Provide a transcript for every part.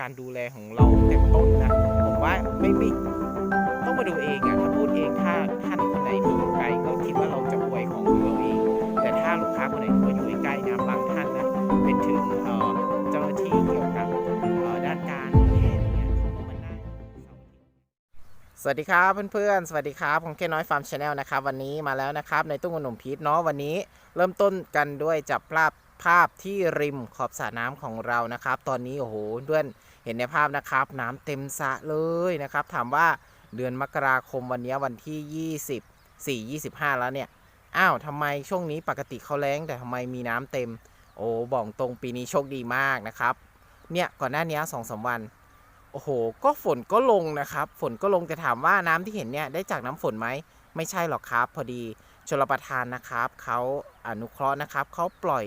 การดูแลของเราแต่ต้นนะ ผมว่าไม่ไม่ต้องมาดูเองอะถ้าพูดเองถ้าท่านคนไหนที่อยู่ไกลก็คิดว่าเราจะอวยของเราเอง แต่ถ้าลูกค้าคนไหนที่ว่าอยู่ใกล้นะบางท่านนะเป็นถึงเจ้าหน้าที่เกี่ยวกับด้านการแพทย์เนี่ยเขาก็มานั่งสวัสดีครับเพื่อนๆ สวัสดีครับผมแค่น้อยฟาร์มชาแนลนะครับวันนี้มาแล้วนะครับในตุ้งขนมพีชเนาะวันนี้เริ่มต้นกันด้วยจับภาพภาพที่ริมขอบสระน้ำของเรานะครับ ตอนนี้โอ้โหเพื่อน เห็นในภาพนะครับ น้ำเต็มสระเลยนะครับ ถามว่าเดือนมกราคมวันนี้วันที่ 24 25 แล้วเนี่ยอ้าวทำไมช่วงนี้ปกติเขาแล้งแต่ทำไมมีน้ำเต็ม โอ้บอกตรงปีนี้โชคดีมากนะครับ เนี่ยก่อนหน้านี้สองสามวัน โอ้โห ก็ฝนก็ลงนะครับ ฝนก็ลงแต่ถามว่าน้ำที่เห็นเนี่ยได้จากน้ำฝนไหม ไม่ใช่หรอกครับ พอดีชลประทานนะครับเขาอนุเคราะห์นะครับเขาปล่อย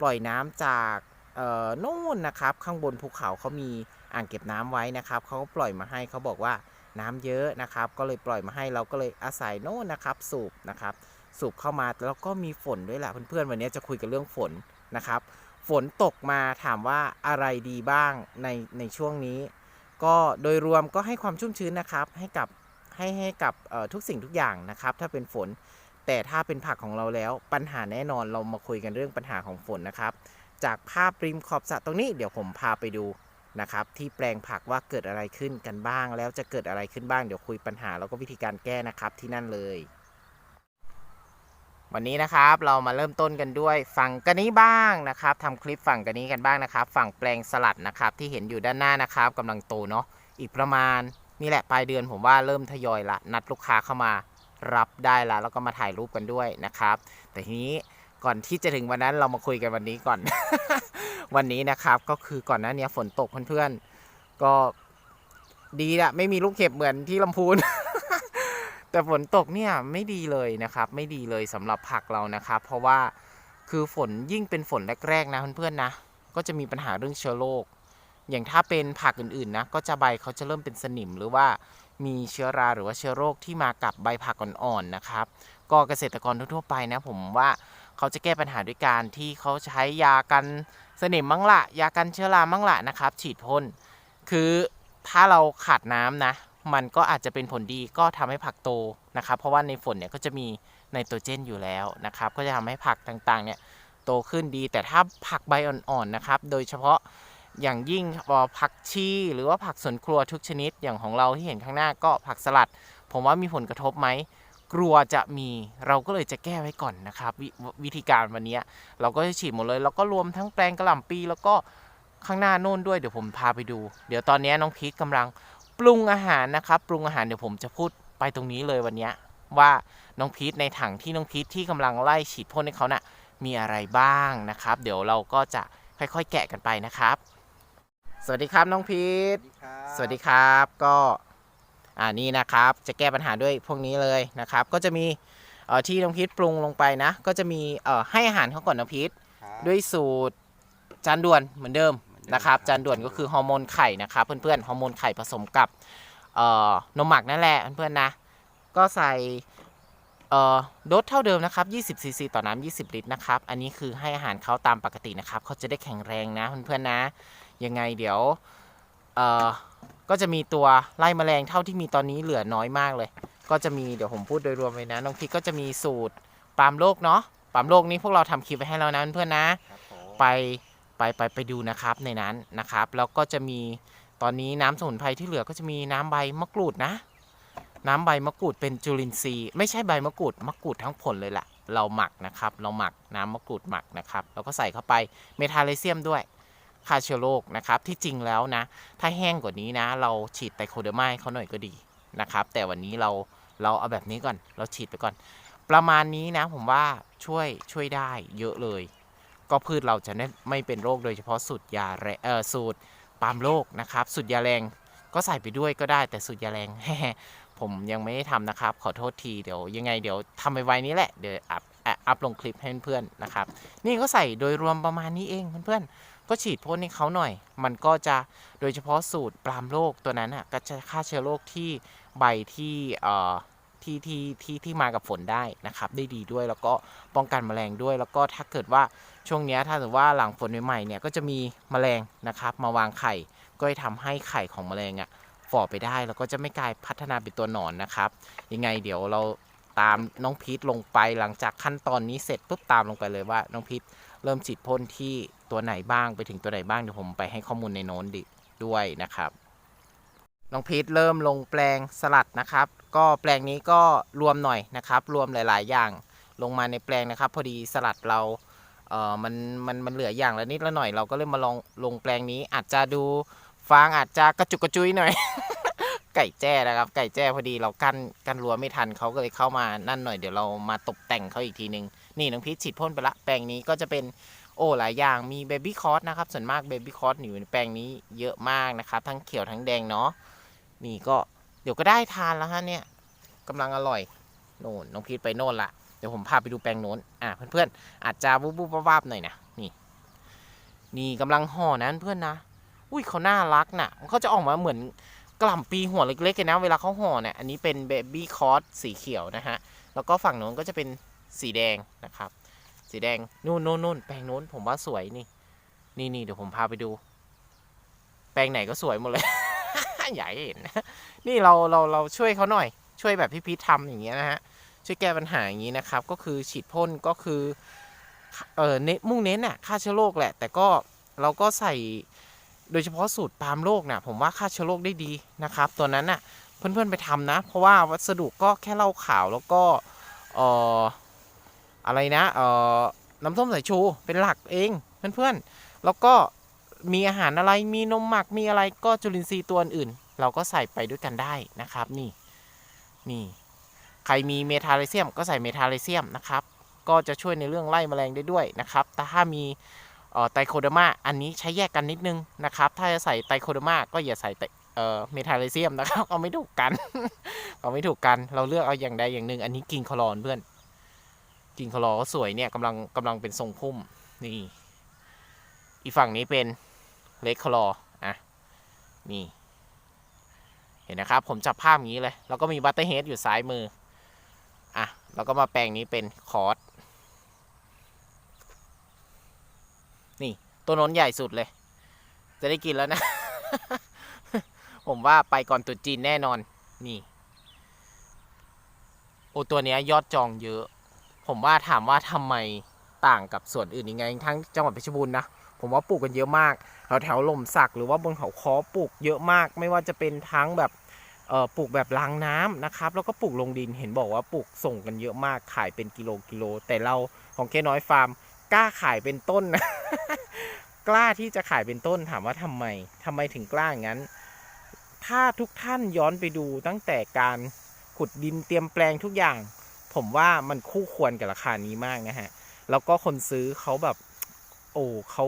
ปล่อยน้ำจากเอ่อนู่นนะครับ ข้างบนภูเขาเขามี อ่างเก็บน้ำไว้นะครับเขาก็ปล่อยมาให้เขาบอกว่าน้ำเยอะนะครับ ก็เลยปล่อยมาให้เราก็เลยอาศัยโน่นนะครับสูบนะครับ สูบเข้ามาแล้วก็มีฝนด้วยแหละเพื่อนๆวันนี้จะคุยกันเรื่องฝนนะครับ ฝนตกมาถามว่าอะไรดีบ้างในในช่วงนี้ ก็โดยรวมก็ให้ความชุ่มชื้นนะครับให้กับให้ให้กับทุกสิ่งทุกอย่างนะครับ ถ้าเป็นฝนแต่ถ้าเป็นผักของเราแล้วปัญหาแน่นอนเรามาคุยกันเรื่องปัญหาของฝนนะครับ จากภาพริมขอบสระตรงนี้เดี๋ยวผมพาไปดู นะครับที่แปลงผักว่าเกิดอะไรขึ้นกันบ้าง แล้วจะเกิดอะไรขึ้นบ้างเดี๋ยวคุยปัญหาแล้วก็วิธีการแก้นะครับที่นั่นเลย วันนี้นะครับเรามาเริ่มต้นกันด้วยฝั่งกันนี้บ้างนะครับทำคลิปฝั่งกันนี้กันบ้างนะครับ ฝั่งแปลงสลัดนะครับที่เห็นอยู่ด้านหน้านะครับกำลังโตเนาะอีกประมาณนี่แหละปลายเดือนผมว่าเริ่มทยอยละนัดลูกค้าเข้ามารับได้ละแล้วก็มาถ่ายรูปกันด้วยนะครับ แต่ทีนี้ก่อนที่จะถึงวันนั้นเรามาคุยกันวันนี้ก่อน วันนี้นะครับก็คือก่อนหน้านี้ฝนตกเพื่อนๆก็ดีละไม่มีลูกเห็บเหมือนที่ลำพูน แต่ฝนตกเนี่ยไม่ดีเลยนะครับ ไม่ดีเลยสำหรับผักเรานะครับ เพราะว่าคือฝนยิ่งเป็นฝนแรกๆนะเพื่อนๆนะก็จะมีปัญหาเรื่องเชื้อโรคอย่างถ้าเป็นผักอื่นๆนะก็จะใบเขาจะเริ่มเป็นสนิมหรือว่ามีเชื้อราหรือว่าเชื้อโรคที่มากับใบผักอ่อนๆนะครับ ก็เกษตรกรทั่วๆไปนะผมว่าเขาจะแก้ปัญหาด้วยการที่เขาใช้ยากัน สนิมมั่งละยากันเชื้อรามั่งละนะครับ ฉีดพ่นคือถ้าเราขาดน้ำนะ มันก็อาจจะเป็นผลดีก็ทำให้ผักโตนะครับ เพราะว่าในฝนเนี่ยก็จะมีไนโตรเจนอยู่แล้วนะครับ ก็จะทำให้ผักต่างๆเนี่ยโตขึ้นดี แต่ถ้าผักใบอ่อนๆนะครับ โดยเฉพาะอย่างยิ่งเอ่อผักชีหรือว่าผักสวนครัวทุกชนิดอย่างของเราที่เห็นข้างหน้าก็ผักสลัด ผมว่ามีผลกระทบไหม กลัวจะมีเราก็เลยจะแก้ไว้ก่อนนะครับววิธีการวันนี้เราก็จะฉีดหมดเลยแล้วก็รวมทั้งแปลงกระหล่ำปีแล้วก็ข้างหน้าโน่นด้วยเดี๋ยวผมพาไปดู เดี๋ยวตอนนี้น้องพีทกำลังปรุงอาหารนะครับ ปรุงอาหารเดี๋ยวผมจะพูดไปตรงนี้เลยวันเนี้ยว่าน้องพีทในถังที่น้องพีทที่กำลังไล่ฉีดพ่นให้เขาน่ะมีอะไรบ้างนะครับ เดี๋ยวเราก็จะค่อยๆแกะกันไปนะครับ สวัสดีครับน้องพีทสวัสดีครับก็ อ่านี่นะครับ จะแก้ปัญหาด้วยพวกนี้เลยนะครับ ก็จะมีเอ่อที่น้องพีทปรุงลงไปนะ ก็จะมีเอ่อให้อาหารเขาก่อนน้องพีทด้วยสูตรจานด่วนเหมือนเดิมนะครับจานด่วนก็คือฮอร์โมนไข่นะครับเพื่อนๆฮอร์โมนไข่ผสมกับเอ่อนมหมักนั่นแหละเพื่อนๆนะก็ใส่เอ่อโดสเท่าเดิมนะครับ20ซีซีต่อน้ำ20 ลิตรนะครับอันนี้คือให้อาหารเขาตามปกตินะครับเขาจะได้แข็งแรงนะเพื่อนๆนะยังไงเดี๋ยวเอ่อ ก็จะมีตัวไล่แมลงเท่าที่มีตอนนี้เหลือน้อยมากเลย ก็จะมีเดี๋ยวผมพูดโดยรวมเลยนะน้องพีก็จะมีสูตรปาล์มโลกเนาะปาล์มโลกนี้พวกเราทำคลิปไว้ให้แล้วนะเพื่อนๆนะไปไปไปไปดูนะครับในนั้นนะครับ แล้วก็จะมีตอนนี้น้ำสมุนไพรที่เหลือก็จะมีน้ำใบมะกรูดนะ น้ำใบมะกรูดเป็นจุลินทรีย์ไม่ใช่ใบมะกรูดมะกรูดทั้งผลเลยล่ะเราหมักนะครับ เราหมักน้ำมะกรูดหมักนะครับแล้วก็ใส่เข้าไปเมทาเลเซียมด้วย ฆ่าเชื้อโรคนะครับ ที่จริงแล้วนะ ถ้าแห้งกว่านี้นะ เราฉีดไตโคเดอร์มาให้เขาหน่อยก็ดีนะครับ แต่วันนี้เราเราเอาแบบนี้ก่อน เราฉีดไปก่อน ประมาณนี้นะผมว่าช่วยช่วยได้เยอะเลย ก็พืชเราจะไม่ไม่เป็นโรคโดยเฉพาะสูตรยาแรเออสูตรปาล์มโรคนะครับ สูตรยาแรงก็ใส่ไปด้วยก็ได้แต่สูตรยาแรงผมยังไม่ได้ทำนะครับ ขอโทษทีเดี๋ยวยังไงเดี๋ยวทำไปไว้นี้แหละเดี๋ยวอัพอัพลงคลิปให้เพื่อนๆนะครับ นี่ก็ใส่โดยรวมประมาณนี้เองเพื่อนๆ ก็ฉีดพ่นให้เขาหน่อย มันก็จะโดยเฉพาะสูตรปรามโรคตัวนั้นอะก็จะฆ่าเชื้อโรคที่ใบที่เอ่อที่ที่ที่ที่มากับฝนได้นะครับ ได้ดีด้วยแล้วก็ป้องกันแมลงด้วย แล้วก็ถ้าเกิดว่าช่วงนี้ถ้าสมมติว่าหลังฝนใหม่ๆเนี่ยก็จะมีแมลงนะครับ มาวางไข่ก็จะทำให้ไข่ของแมลงอะฝ่อไปได้แล้วก็จะไม่กลายพัฒนาเป็นตัวหนอนนะครับ ยังไงเดี๋ยวเราตามน้องพีทลงไปหลังจากขั้นตอนนี้เสร็จปุ๊บตามลงไปเลยว่าน้องพีท เริ่มฉีดพ่นที่ตัวไหนบ้างไปถึงตัวไหนบ้างเดี๋ยวผมไปให้ข้อมูลในโน้นดิด้วยนะครับน้องพีทเริ่มลงแปลงสลัดนะครับ ก็แปลงนี้ก็รวมหน่อยนะครับ รวมหลาย ๆ อย่างลงมาในแปลงนะครับ พอดีสลัดเราเออมันมันมันเหลืออย่างละนิดละหน่อยเราก็เลยมาลองลงแปลงนี้อาจจะดูฟางอาจจะกระจุกกระจุยหน่อย ไก่แจ้นะครับ ไก่แจ้พอดีเรากั้นกั้นรั้วไม่ทันเขาก็เลยเข้ามานั่นหน่อยเดี๋ยวเรามาตกแต่งเขาอีกทีนึง นี่น้องพีชฉีดพ่นไปละแปลงนี้ก็จะเป็นโอ้หลายอย่างมีเบบี้คอร์สนะครับส่วนมากเบบี้คอร์สอยู่ในแปลงนี้เยอะมากนะครับ ทั้งเขียวทั้งแดงเนาะนี่ก็เดี๋ยวก็ได้ทานแล้วฮะเนี่ยกำลังอร่อยโน่นน้องพีชไปโน่นละเดี๋ยวผมพาไปดูแปลงโน้นอะเพื่อนๆอาจจะวุบวุบวาบหน่อยนะนี่ นี่กำลังห่อนะเพื่อนนะ อุ้ยเขาน่ารักน่ะเขาจะออกมาเหมือน กล่ำปีหัวเล็กๆเลยนะ เวลาเขาห่อเนี่ย อันนี้เป็นเบบี้คอร์สสีเขียวนะฮะ แล้วก็ฝั่งโน้นก็จะเป็นสีแดงนะครับ สีแดงนู่นนู่นนู่นแปลงโน้นผมว่าสวยนี่ นี่นี่เดี๋ยวผมพาไปดู แปลงไหนก็สวยหมดเลย ใหญ่เห็นนะ นี่เราเราเราช่วยเขาหน่อย ช่วยแบบพี่พีททำอย่างเงี้ยนะฮะ ช่วยแก้ปัญหาอย่างนี้นะครับ ก็คือฉีดพ่นก็คือ เออเน้นมุ่งเน้นน่ะฆ่าเชื้อโรคแหละ แต่ก็เราก็ใส่ โดยเฉพาะสูตรปาล์มโลกเนี่ยผมว่าฆ่าเชื้อโรคได้ดีนะครับ ตัวนั้นน่ะเพื่อนๆไปทำนะ เพราะว่าวัสดุก็แค่เหล้าขาวแล้วก็เอ่ออะไรนะเอ่อน้ำส้มสายชูเป็นหลักเองเพื่อนๆแล้วก็มีอาหารอะไรมีนมหมักมีอะไรก็จุลินทรีย์ตัวอื่น เราก็ใส่ไปด้วยกันได้นะครับนี่นี่ใครมีเมทาเลเซียมก็ใส่เมทาเลเซียมนะครับ ก็จะช่วยในเรื่องไล่แมลงได้ด้วยนะครับ แต่ถ้ามี ไตโคเดอร์มาอันนี้ใช้แยกกันนิดนึงนะครับ ถ้าจะใส่ไตโคเดอร์มาก็อย่าใส่เอ่อเมทาเลเซียมนะครับเอาไม่ถูกกันเอาไม่ถูกกันเราเลือกเอาอย่างใดอย่างหนึ่ง อันนี้กิงคลอนเพื่อน กิงคลอก็สวยเนี่ยกำลังกำลังเป็นทรงพุ่มนี่อีฝั่งนี้เป็นเล็กคลออะนี่เห็นนะครับ ผมจับภาพอย่างนี้เลย แล้วก็มีบัตเตอร์เฮดอยู่ซ้ายมืออะแล้วก็มาแปลงนี้เป็นคอร์ส นี่ ตัวน้นใหญ่สุดเลย จะได้กินแล้วนะ ผมว่าไปก่อนตุจีนแน่นอน นี่ โอ้ตัวนี้ยอดจองเยอะ ผมว่าถามว่าทำไมต่างกับส่วนอื่นยังไง ทั้งจังหวัดเพชรบูรณ์นะ ผมว่าปลูกกันเยอะมาก แถวแถวลมสักหรือว่าบนเขาคอปลูกเยอะมาก ไม่ว่าจะเป็นทั้งแบบปลูกแบบล้างน้ำนะครับ แล้วก็ปลูกลงดินเห็นบอกว่าปลูกส่งกันเยอะมากขายเป็นกิโลกิโล แต่เราของแค่น้อยฟาร์ม กล้าขายเป็นต้นนะกล้าที่จะขายเป็นต้นถามว่าทำไมทำไมถึงกล้าอย่างนั้น ถ้าทุกท่านย้อนไปดูตั้งแต่การขุดดินเตรียมแปลงทุกอย่าง ผมว่ามันคู่ควรกับราคานี้มากนะฮะ แล้วก็คนซื้อเขาแบบ โอ้เขา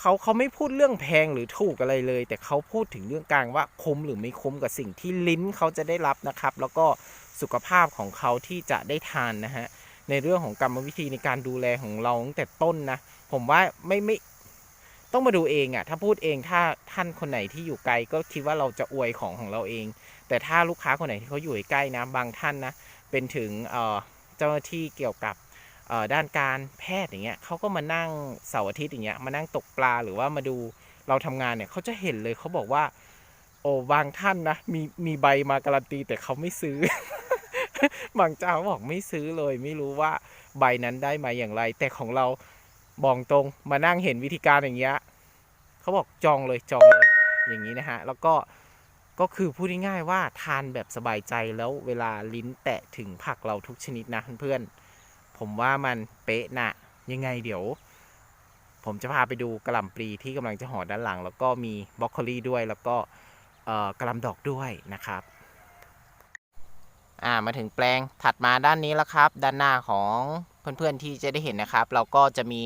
เขาเขาไม่พูดเรื่องแพงหรือถูกอะไรเลย แต่เขาพูดถึงเรื่องกลางว่าคุ้มหรือไม่คุ้มกับสิ่งที่ลิ้นเขาจะได้รับนะครับ แล้วก็สุขภาพของเขาที่จะได้ทานนะฮะ ในเรื่องของกรรมวิธีในการดูแลของเราตั้งแต่ต้นนะ ผมว่าไม่ไม่ต้องมาดูเองอะ่ะ ถ้าพูดเองถ้าท่านคนไหนที่อยู่ไกลก็คิดว่าเราจะอวยของของเราเอง แต่ถ้าลูกค้าคนไหนที่เขาอยู่ใกล้นะบางท่านนะเป็นถึงเจ้าหน้าที่เกี่ยวกับด้านการแพทย์อย่างเงี้ยเขาก็มานั่งเสาร์อาทิตย์อย่างเงี้ยมานั่งตกปลาหรือว่ามาดูเราทำงานเนี่ยเขาจะเห็นเลยเขาบอกว่า โอ้บางท่านนะมีมีใบมาการันตีแต่เขาไม่ซื้อ บางเจ้าบอกไม่ซื้อเลย ไม่รู้ว่าใบนั้นได้มาอย่างไร แต่ของเราบอกตรงมานั่งเห็นวิธีการอย่างเงี้ยเขาบอกจองเลยจองเลยอย่างนี้นะฮะ แล้วก็ก็คือพูดง่ายๆว่าทานแบบสบายใจแล้วเวลาลิ้นแตะถึงผักเราทุกชนิดนะเพื่อนๆผมว่ามันเป๊ะนะยังไงเดี๋ยว ผมจะพาไปดูกระหล่ำปลีที่กำลังจะห่อด้านหลัง แล้วก็มีบรอกโคลีด้วยแล้วก็กระหลำดอกด้วยนะครับ อ่ามาถึงแปลงถัดมาด้านนี้แล้วครับ ด้านหน้าของเพื่อนๆที่จะได้เห็นนะครับ เราก็จะมี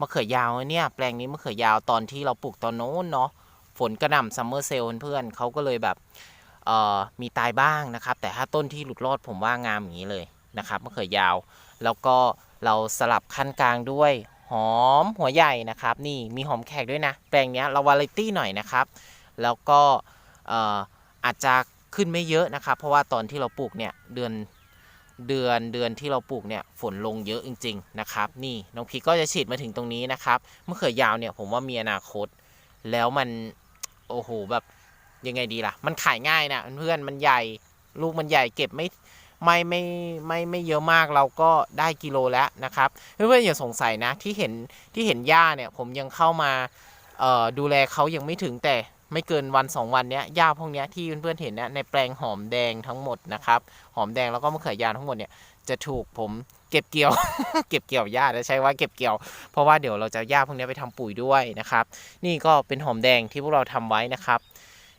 มะเขือยาวเนี่ย แปลงนี้มะเขือยาวตอนที่เราปลูกตอนโน้นเนาะฝนกระหน่ำซัมเมอร์เซลเพื่อนๆเขาก็เลยแบบเอ่อมีตายบ้างนะครับ แต่ถ้าต้นที่หลุดรอดผมว่างามอย่างนี้เลยนะครับมะเขือยาว แล้วก็เราสลับขั้นกลางด้วยหอมหัวใหญ่นะครับ นี่มีหอมแขกด้วยนะ แปลงนี้เราวาไรตี้หน่อยนะครับ แล้วก็เอ่ออาจจะ ขึ้นไม่เยอะนะครับ เพราะว่าตอนที่เราปลูกเนี่ยเดือนเดือนเดือนที่เราปลูกเนี่ยฝนลงเยอะจริง ๆ นะครับ นี่น้องพีก็จะฉีดมาถึงตรงนี้นะครับมะเขือยาวเนี่ยผมว่ามีอนาคต แล้วมันโอ้โหแบบยังไงดีล่ะ มันขายง่ายนะเพื่อนมันใหญ่ลูกมันใหญ่เก็บไม่ไม่ไม่ไม่ไม่เยอะมากเราก็ได้กิโลแล้วนะครับเพื่อนๆอย่าสงสัยนะที่เห็นที่เห็นหญ้าเนี่ยผมยังเข้ามาดูแลเขายังไม่ถึงแต่ ไม่เกินวัน 2 วันเนี้ยหญ้าพวกเนี้ยที่เพื่อนๆเห็นเนี่ยในแปลงหอมแดงทั้งหมดนะครับหอมแดงแล้วก็มะเขือยาวทั้งหมดเนี่ยจะถูกผมเก็บเกี่ยว เก็บเกี่ยวหญ้าจะใช้ว่าเก็บเกี่ยว เพราะว่าเดี๋ยวเราจะหญ้าพวกเนี้ยไปทำปุ๋ยด้วยนะครับ นี่ก็เป็นหอมแดงที่พวกเราทำไว้นะครับ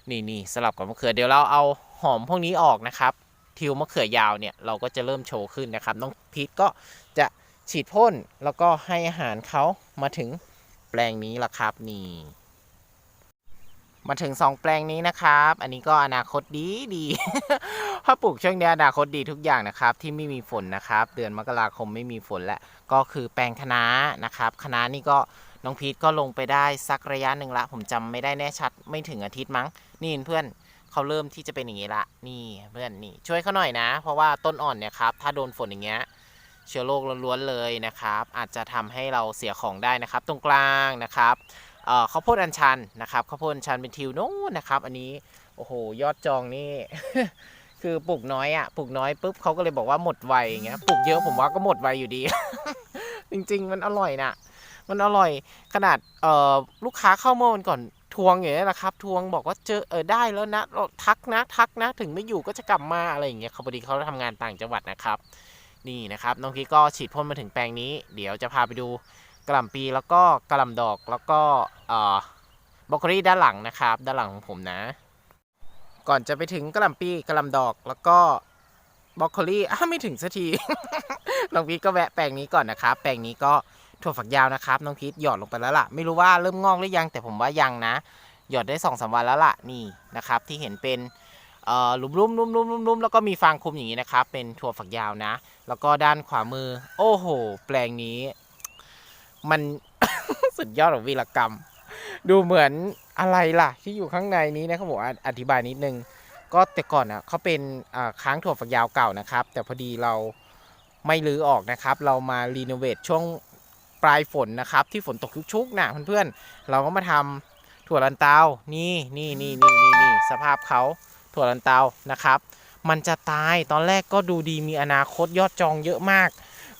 นี่นี่สลับกับมะเขือเดี๋ยวเราเอาหอมพวกนี้ออกนะครับ ทิวมะเขือยาวเนี่ยเราก็จะเริ่มโชว์ขึ้นนะครับน้องพีทก็จะฉีดพ่นแล้วก็ให้อาหารเขามาถึงแปลงนี้ละครับนี่ มาถึง 2 แปลงนี้นะครับ อันนี้ก็อนาคตดีดีถ้าปลูกช่วงนี้อนาคตดีทุกอย่างนะครับ ที่ไม่มีฝนนะครับ เดือนมกราคมไม่มีฝนแล้วก็คือแปลงคะน้านะครับคะน้านี่ก็น้องพีทก็ลงไปได้สักระยะหนึ่งละ ผมจำไม่ได้แน่ชัดไม่ถึงอาทิตย์มั้ง นี่เพื่อนเขาเริ่มที่จะเป็นอย่างนี้ละ นี่เพื่อนนี่ช่วยเขาหน่อยนะ เพราะว่าต้นอ่อนเนี่ยครับถ้าโดนฝนอย่างเงี้ยเชื้อโรคล้วนๆเลยนะครับ อาจจะทำให้เราเสียของได้นะครับ ตรงกลางนะครับ ข้าวโพดอัญชันนะครับข้าวโพดอัญชันเป็นทิวโน้นนะครับ อันนี้โอ้โหยอดจองนี่ คือปลูกน้อยอะปลูกน้อยปุ๊บเขาก็เลยบอกว่าหมดไวอย่างเงี้ยปลูกเยอะผมว่าก็หมดไวอยู่ดี จริง ๆ มันอร่อยนะมันอร่อยขนาดเอ่อลูกค้าเข้าเมื่อวันก่อนทวงอย่างนี้ยแหละครับ ทวงบอกว่าเจอเออได้แล้วนะทักนะทักนะถึงไม่อยู่ก็จะกลับมาอะไรอย่างเงี้ยเขาพอดีเขาทำงานต่างจังหวัดนะครับ นี่นะครับน้องพีก็ฉีดพ่นมาถึงแปลงนี้ เดี๋ยวจะพาไปดู กระหล่ำปีแล้วก็กระหล่ำดอกแล้วก็บล็อกโคลี่ด้านหลังนะครับ ด้านหลังของผมนะ ก่อนจะไปถึงกระหล่ำปีกระหล่ำดอกแล้วก็บล็อกโคลี่อ้าไม่ถึงสักทีน้องพีทก็แวะแปลงนี้ก่อนนะครับ แปลงนี้ก็ถั่วฝักยาวนะครับน้องพีทหยอดลงไปแล้วล่ะ ไม่รู้ว่าเริ่มงอกหรือยัง แต่ผมว่ายังนะ หยอดได้สองสามวันแล้วล่ะนี่นะครับ ที่เห็นเป็นเอ่อหลุมลุ่มลุ่มลุ่มลุ่มลุ่มแล้วก็มีฟางคุมอย่างนี้นะครับ เป็นถั่วฝักยาวนะ แล้วก็ด้านขวามือ โอ้โห แปลงนี้ มันสุดยอดของวีรกรรม ดูเหมือนอะไรล่ะ ที่อยู่ข้างในนี้นะครับผมอะอธิบายนิดนึง ก็แต่ก่อนอะเขาเป็นค้างถั่วฝักยาวเก่านะครับ แต่พอดีเราไม่รื้อออกนะครับ เรามารีโนเวทช่วงปลายฝนนะครับ ที่ฝนตกชุกๆนะเพื่อนๆเราก็มาทำถั่วลันเตา นี่นี่นี่นี่นี่นี่สภาพเขาถั่วลันเตานะครับ มันจะตายตอนแรกก็ดูดีมีอนาคตยอดจองเยอะมาก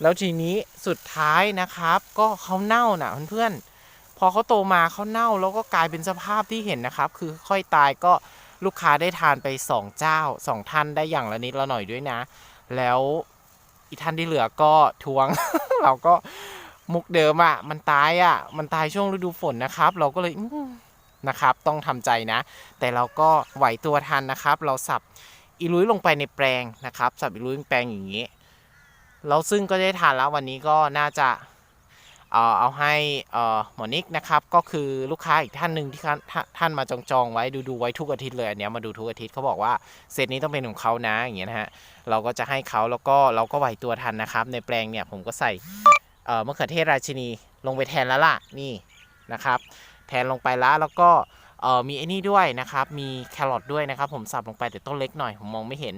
แล้วทีนี้สุดท้ายนะครับ ก็เขาเน่านะเพื่อนๆพอเขาโตมาเขาเน่าแล้วก็กลายเป็นสภาพที่เห็นนะครับ คือค่อยตายก็ลูกค้าได้ทานไปสองเจ้าสองท่านได้อย่างละนิดละหน่อยด้วยนะ แล้วอีท่านที่เหลือก็ทวง เราก็มุกเดิมอะ่ะมันตายอะ่ะมันตายช่วงฤดูฝนนะครับ เราก็เลยนะครับ ต้องทำใจนะ แต่เราก็ไหวตัวทันนะครับ เราสับอีลุยลงไปในแปลงนะครับ สับอีลุยแปลงอย่างนี้ เราซึ่งก็ได้ทานแล้ววันนี้ก็น่าจะเอาให้หมอนิกนะครับก็คือลูกค้าอีกท่านหนึ่งที่ท่านมาจองจองๆไว้ดูดูไว้ทุกอาทิตย์เลยอันเนี้ยมาดูทุกอาทิตย์เขาบอกว่าเซตนี้ต้องเป็นของเขานะอย่างเงี้ยนะฮะเราก็จะให้เขาแล้วก็เราก็ไหวตัวทันนะครับ ในแปลงเนี่ยผมก็ใส่เอ่อมะเขือเทศราชินีลงไปแทนแล้วล่ะนี่นะครับแทนลงไปแล้วแล้วก็มีไอ้นี่ด้วยนะครับมีแครอทด้วยนะครับผมสับลงไปแต่ต้นเล็กหน่อยผมมองไม่เห็น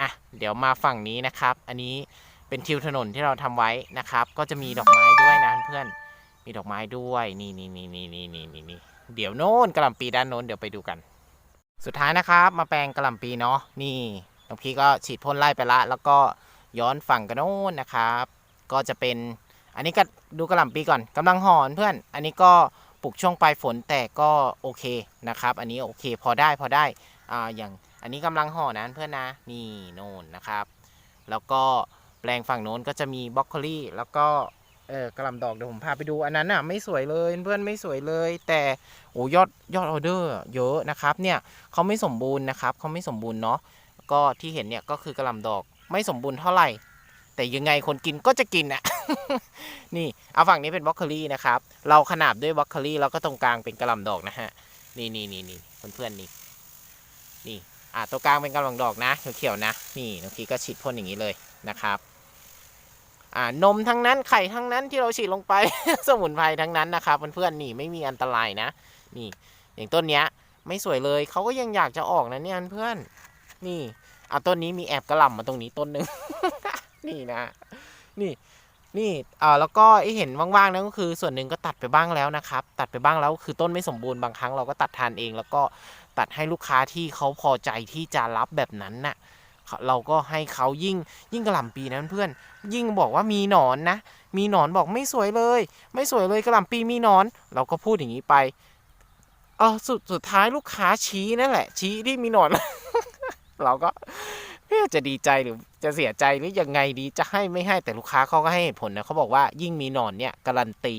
อะเดี๋ยวมาฝั่งนี้นะครับ อันนี้ เป็นทิวถนนที่เราทำไว้นะครับ ก็จะมีดอกไม้ด้วยนะเพื่อนมีดอกไม้ด้วยนี่นี่นี่นี่นี่นี่นี่นี่เดี๋ยวโน้นกระลำปีด้านโน้นเดี๋ยวไปดูกัน สุดท้ายนะครับ มาแปลงกระลำปีเนาะนี่น้องพี่ก็ฉีดพ่นไล่ไปละ แล้วก็ย้อนฝั่งกันโน้นนะครับ ก็จะเป็นอันนี้ก็ดูกระลำปีก่อนกำลังห่อนเพื่อน อันนี้ก็ปลูกช่วงปลายฝนแต่ก็โอเคนะครับ อันนี้โอเคพอได้พอได้อ่าอย่างอันนี้กำลังห่อนะเพื่อนนะนี่โน่นนะครับ แล้วก็ แปลงฝั่งโน้นก็จะมีบล็อกโคลี่แล้วก็เออกระลำดอกเดี๋ยวผมพาไปดูอันนั้นอะไม่สวยเลยเพื่อนไม่สวยเลย แต่โอ้ยอดยอดออเดอร์เยอะนะครับเนี่ยเขาไม่สมบูรณ์นะครับเขาไม่สมบูรณ์เนาะก็ที่เห็นเนี่ยก็คือกระลำดอกไม่สมบูรณ์เท่าไหร่ แต่ยังไงคนกินก็จะกินอะนี่เอาฝั่งนี้เป็นบล็อกโคลี่นะครับเราขนาบด้วยบล็อกโคลี่แล้วก็ตรงกลางเป็นกระลำดอกนะฮะนี่นี่นี่นี่เพื่อนๆนี่นี่อ่าตัวกลางเป็นกระลำดอกนะเขียวๆนะนี่น้องพีก็ฉีดพ่นอย่างนี้เลยนะครับ อ่านมทั้งนั้นไข่ทั้งนั้นที่เราฉีดลงไป สมุนไพรทั้งนั้นนะครับเพื่อนๆนี่ไม่มีอันตรายนะ นี่ อย่างต้นเนี้ย ไม่สวยเลยเขาก็ยังอยากจะออกนะเนี่ยเพื่อนนี่อะต้นนี้มีแอบกระหล่ำมาตรงนี้ต้นหนึ่งนี่นะ นี่นี่เอ่าแล้วก็ไอเห็นว่างๆนั่นก็คือส่วนหนึ่งก็ตัดไปบ้างแล้วนะครับ ตัดไปบ้างแล้วคือต้นไม่สมบูรณ์บางครั้งเราก็ตัดทานเอง แล้วก็ตัดให้ลูกค้าที่เขาพอใจที่จะรับแบบนั้นน่ะ เราก็ให้เขายิ่งยิ่งกระหล่ำปีนะเพื่อนยิ่งบอกว่ามีหนอนนะ มีหนอนบอกไม่สวยเลย ไม่สวยเลยกระหล่ำปีมีหนอน เราก็พูดอย่างนี้ไปเออสุดสุดท้ายลูกค้าชี้นั่นแหละ ชี้ที่มีหนอน เราก็เอ๊ะจะดีใจหรือจะเสียใจหรือยังไงดีจะให้ไม่ให้แต่ลูกค้าเขาก็ให้ผลนะเขาบอกว่ายิ่งมีหนอนเนี่ยการันตี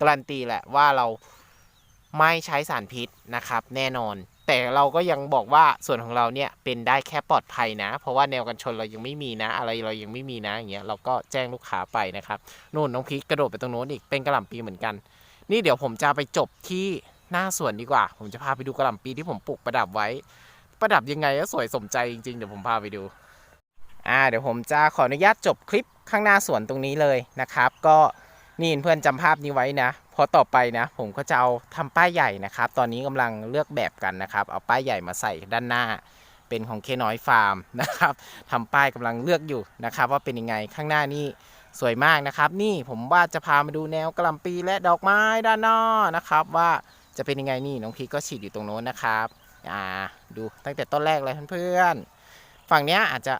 การันตีแหละว่าเราไม่ใช้สารพิษนะครับ แน่นอน แต่เราก็ยังบอกว่าส่วนของเราเนี่ยเป็นได้แค่ปลอดภัยนะ เพราะว่าแนวกันชนเรายังไม่มีนะ อะไรเรายังไม่มีนะอย่างเงี้ยเราก็แจ้งลูกค้าไปนะครับนู่นน้องพีคกระโดดไปตรงโน้นอีกเป็นกระหล่ำปีเหมือนกัน นี่เดี๋ยวผมจะไปจบที่หน้าสวนดีกว่า ผมจะพาไปดูกระหล่ำปีที่ผมปลูกประดับไว้ ประดับยังไงก็สวยสมใจจริงๆเดี๋ยวผมพาไปดูอ่าเดี๋ยวผมจะขออนุญาตจบคลิปข้างหน้าสวนตรงนี้เลยนะครับ ก็นี่เพื่อนจำภาพนี้ไว้นะ พราะต่อไปนะผมก็จะเอาทำป้ายใหญ่นะครับ ตอนนี้กำลังเลือกแบบกันนะครับ เอาป้ายใหญ่มาใส่ด้านหน้า เป็นของเคน้อยฟาร์มนะครับทำป้ายกำลังเลือกอยู่นะครับ ว่าเป็นยังไงข้างหน้านี่สวยมากนะครับ นี่ผมว่าจะพามาดูแนวกระลำปีและดอกไม้ด้านน้านะครับ ว่าจะเป็นยังไงนี่น้องพีก็ฉีดอยู่ตรงโน้นนะครับอ่าดูตั้งแต่ต้นแรกเลยเพื่อนๆฝั่งเนี้ยอาจจะ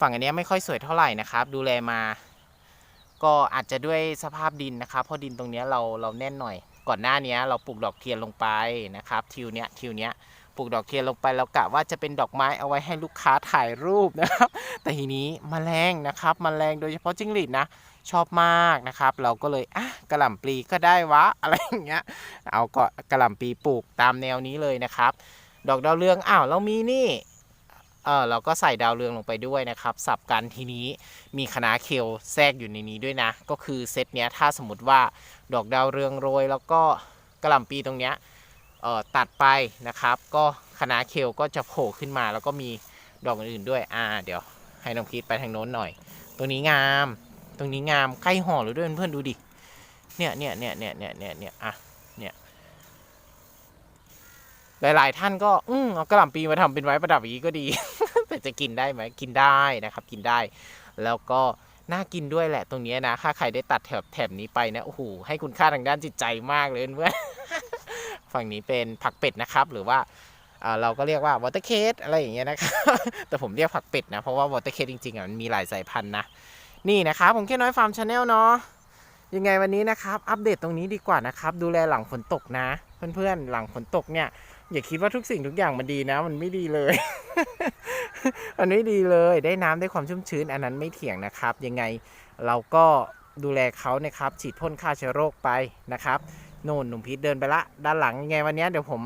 ฝั่งอันเนี้ยไม่ค่อยสวยเท่าไหร่นะครับ ดูแลมา ก็อาจจะด้วยสภาพดินนะครับเพราะดินตรงนี้เราเราแน่นหน่อย ก่อนหน้านี้เราปลูกดอกเทียนลงไปนะครับทิวเนี้ยทิวเนี้ยปลูกดอกเทียนลงไปเรากะว่าจะเป็นดอกไม้เอาไว้ให้ลูกค้าถ่ายรูปนะครับ แต่ทีนี้มแมลงนะครับมแมลงโดยเฉพาะจิ้งหรีดนะชอบมากนะครับ เราก็เลยอะกระหล่ำปลีก็ได้วะอะไรอย่างเงี้ยเอาก็กระหล่ำปลีปลูกตามแนวนี้เลยนะครับ ดอกดาวเรืองอ้าวเรามีนี่ เออเราก็ใส่ดาวเรืองลงไปด้วยนะครับสับกันทีนี้มีคณะเคลแทรกอยู่ในนี้ด้วยนะ ก็คือเซตเนี้ยถ้าสมมติว่าดอกดาวเรืองโรย แล้วก็กระหล่ำปีตรงเนี้ยเออตัดไปนะครับ ก็คณะเคลก็จะโผล่ขึ้นมาแล้วก็มีดอกอื่นๆด้วยอ่าเดี๋ยวให้น้องพีทไปทางโน้นหน่อย ตรงนี้งาม ตรงนี้งามใกล้ห่อเลยด้วยเพื่อนๆดูดิเนี่ยเนี่ยเนี่ยเนี่ยเนี่ยเนี่ยเนี่ยอะ หลาย ๆ ท่านก็อืมเอากระหล่ำปีมาทำเป็นไว้ประดับอย่างนี้ก็ดี แต่จะกินได้ไหมกินได้นะครับ กินได้ แล้วก็น่ากินด้วยแหละตรงนี้นะถ้าใครได้ตัดแถบแถบนี้ไปนะโอ้โหให้คุณค่าทางด้านจิตใจมากเลยเพื่อนฝั่งนี้เป็นผักเป็ดนะครับ หรือว่าอ่าเราก็เรียกว่าวอเตอร์เคสอะไรอย่างเงี้ยนะครับแต่ผมเรียกผักเป็ดนะ เพราะว่าวอเตอร์เคสจริงๆอะมันมีหลายสายพันธุ์นะ นี่นะครับ ผมแค่น้อยฟาร์มชาแนลเนาะยังไงวันนี้นะครับ อัปเดตตรงนี้ดีกว่านะครับ ดูแลหลังฝนตกนะ เพื่อนๆหลังฝนตกเนี่ย อย่าคิดว่าทุกสิ่งทุกอย่างมันดีนะ มันไม่ดีเลย มันไม่ดีเลย ได้น้ำได้ความชุ่มชื้น อันนั้นไม่เถียงนะครับ ยังไงเราก็ดูแลเขานะครับ ฉีดพ่นฆ่าเชื้อโรคไปนะครับ โน่นหนุ่มพีทเดินไปละ ด้านหลังยังไงวันนี้เดี๋ยวผม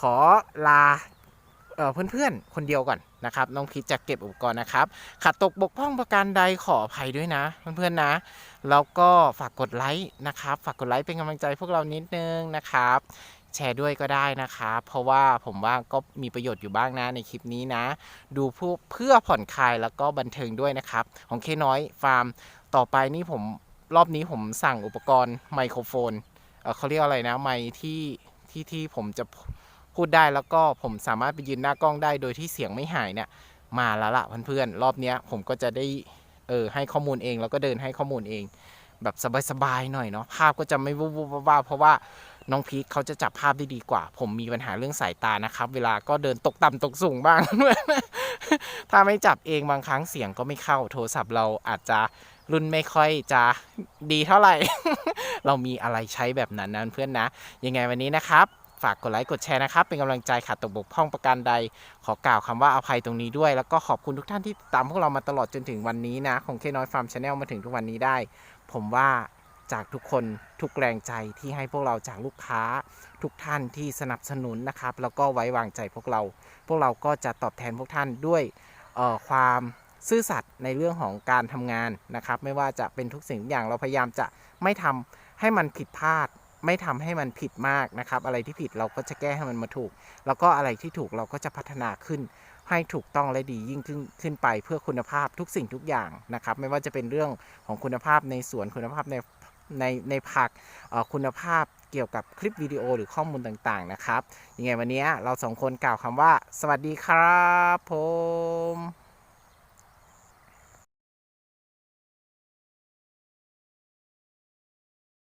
ขอลาเอ่อเพื่อนๆ คนเดียวก่อนนะครับ น้องพีทจะเก็บอุปกรณ์นะครับขัดตกบกพร่องประการใดขออภัยด้วยนะ เพื่อนๆนะ แล้วก็ฝากกดไลค์นะครับ ฝากกดไลค์เป็นกำลังใจพวกเรานิดนึงนะครับ แชร์ด้วยก็ได้นะครับเพราะว่าผมว่าก็มีประโยชน์อยู่บ้างนะในคลิปนี้นะ ดูเพื่อผ่อนคลายแล้วก็บันเทิงด้วยนะครับ ของเคน้อยฟาร์ม ต่อไปนี่ผมรอบนี้ผมสั่งอุปกรณ์ไมโครโฟนเเขาเรียกอะไรนะไมที่ที่ที่ผมจะพูดได้แล้วก็ผมสามารถไปยืนหน้ากล้องได้โดยที่เสียงไม่หายเนี่ยมาแล้วล่ะเพื่อนๆรอบนี้ผมก็จะได้เออให้ข้อมูลเองแล้วก็เดินให้ข้อมูลเอง แบบสบายๆหน่อยเนาะภาพก็จะไม่วูบวูบวาเพราะว่า น้องพีคเขาจะจับภาพได้ดีกว่า ผมมีปัญหาเรื่องสายตานะครับ เวลาก็เดินตกต่ำตกสูงบ้าง ถ้าไม่จับเองบางครั้งเสียงก็ไม่เข้าโทรศัพท์เราอาจจะรุ่นไม่ค่อยจะดีเท่าไหร่ เรามีอะไรใช้แบบนั้นนะเพื่อนนะ ยังไงวันนี้นะครับ ฝากกดไลค์กดแชร์นะครับ เป็นกำลังใจขาดตกบกพร่องประการใด ขอกล่าวคำว่าอภัยตรงนี้ด้วย แล้วก็ขอบคุณทุกท่านที่ติดตามพวกเรามาตลอดจนถึงวันนี้นะของเคน้อยฟาร์มชาแนลมาถึงทุกวันนี้ได้ ผมว่า จากทุกคนทุกแรงใจที่ให้พวกเราจากลูกค้า ทุกท่านที่สนับสนุนนะครับ แล้วก็ไว้วางใจพวกเรา พวกเราก็จะตอบแทนพวกท่านด้วยความซื่อสัตย์ในเรื่องของการทำงานนะครับ ไม่ว่าจะเป็นทุกสิ่งทุกอย่างเราพยายามจะไม่ทำให้มันผิดพลาด ไม่ทำให้มันผิดมากนะครับ อะไรที่ผิดเราก็จะแก้ให้มันมาถูก แล้วก็อะไรที่ถูกเราก็จะพัฒนาขึ้น ให้ถูกต้องและดียิ่งขึ้นขึ้นไปเพื่อคุณภาพทุกสิ่งทุกอย่างนะครับ ไม่ว่าจะเป็นเรื่องของคุณภาพในสวนคุณภาพใน ในในผักคุณภาพเกี่ยวกับคลิปวิดีโอหรือข้อมูลต่างๆนะครับ ยังไงวันนี้เราสองคนกล่าวคำว่า สวัสดีครับผม